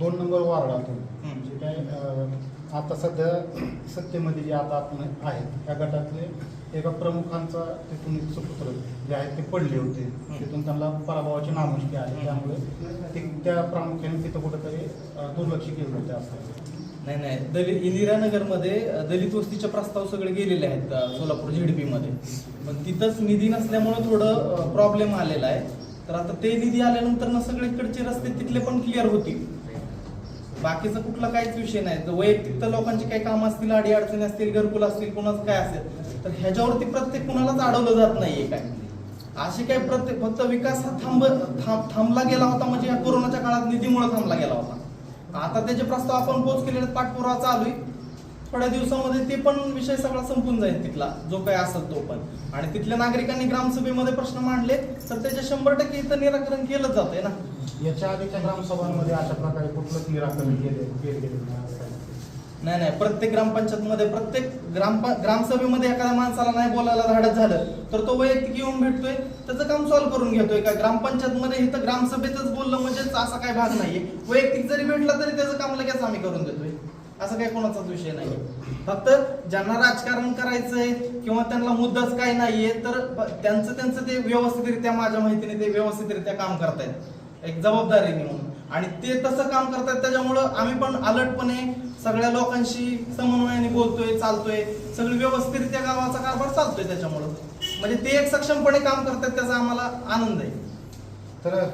दोन नंबर वार्डातून. हम्म. जे काय अं, आता सध्या सत्तेमध्ये जे आता आपण आहेत या गटातले एका प्रमुखांचा तिथून एक सुपुत्र जे आहेत ते पडले होते. तिथून त्यांना पराभवाची नामुष्की आली. त्यामुळे ते त्या प्रामुख्याने तिथं कुठंतरी अं, दुर्लक्ष केलं होतं असं. नाही नाही. दलित इंदिरानगरमध्ये अ, दलित वस्तीचे प्रस्ताव सगळे गेलेले आहेत अ, सोलापूर झेडपी मध्ये पण तिथंच निधी नसल्यामुळं थोडं प्रॉब्लेम आलेला आहे. तर आता ते निधी आल्यानंतर ना सगळीकडचे रस्ते तिथले पण क्लिअर होतील. बाकीचं कुठला काहीच विषय नाही. जर वैयक्तिक तर लोकांची काही कामं असतील अडी अडचणी असतील घरकुल असतील कोणाचं काय असेल तर ह्याच्यावरती प्रत्येक कुणालाच अडवलं जात नाहीये काय. अशी काय प्रत्येक फक्त विकास हा थांब थांब- थांबला गेला होता म्हणजे या कोरोनाच्या काळात निधीमुळे थांबला गेला होता. आता त्याचे प्रस्ताव आपण पोच केलेले पाठपुरावा चालू आहे. थोड्या दिवसामध्ये ते पण विषय सगळा संपून जाईल तिथला जो काय असेल तो पण. आणि तिथल्या नागरिकांनी ग्रामसभेमध्ये प्रश्न मांडले तर त्याचे शंभर टक्के इथं निराकरण केलं जातंय ना. याच्या आधीच्या ग्रामसभांमध्ये अशा प्रकारे कुठलंच निराकरण केले केले गेले नाही. काही. नाही प्रत्येक ग्रामपंचायत मध्ये प्रत्येक ग्राम ग्रामसभेमध्ये एखाद्या माणसाला नाही बोलायला धाडत झालं तर तो वैयक्तिक येऊन भेटतोय त्याचं काम सॉल्व्ह करून घेतोय का? ग्रामपंचायत मध्ये इथं ग्रामसभेतच बोललं म्हणजेच असा काही भाग नाहीये. वैयक्तिक जरी भेटला तरी त्याचं काम लगेच आम्ही करून देतोय. असं काही कोणाचाच विषय नाही. फक्त ज्यांना राजकारण करायचंय किंवा त्यांना मुद्दाच काय नाहीये तर त्यांचं त्यांचं ते व्यवस्थितरित्या माझ्या माहितीने ते व्यवस्थितरित्या काम करतायत. एक जबाबदारी म्हणून. आणि ते तसं काम करतात त्याच्यामुळं आम्ही पण अलर्टपणे सगळ्या लोकांशी समन्वयाने बोलतोय चालतोय. सगळी व्यवस्थितरित्या गावाचा कारभार चालतोय त्याच्यामुळं. म्हणजे ते एक सक्षमपणे काम करतात त्याचा आम्हाला आनंद आहे. तर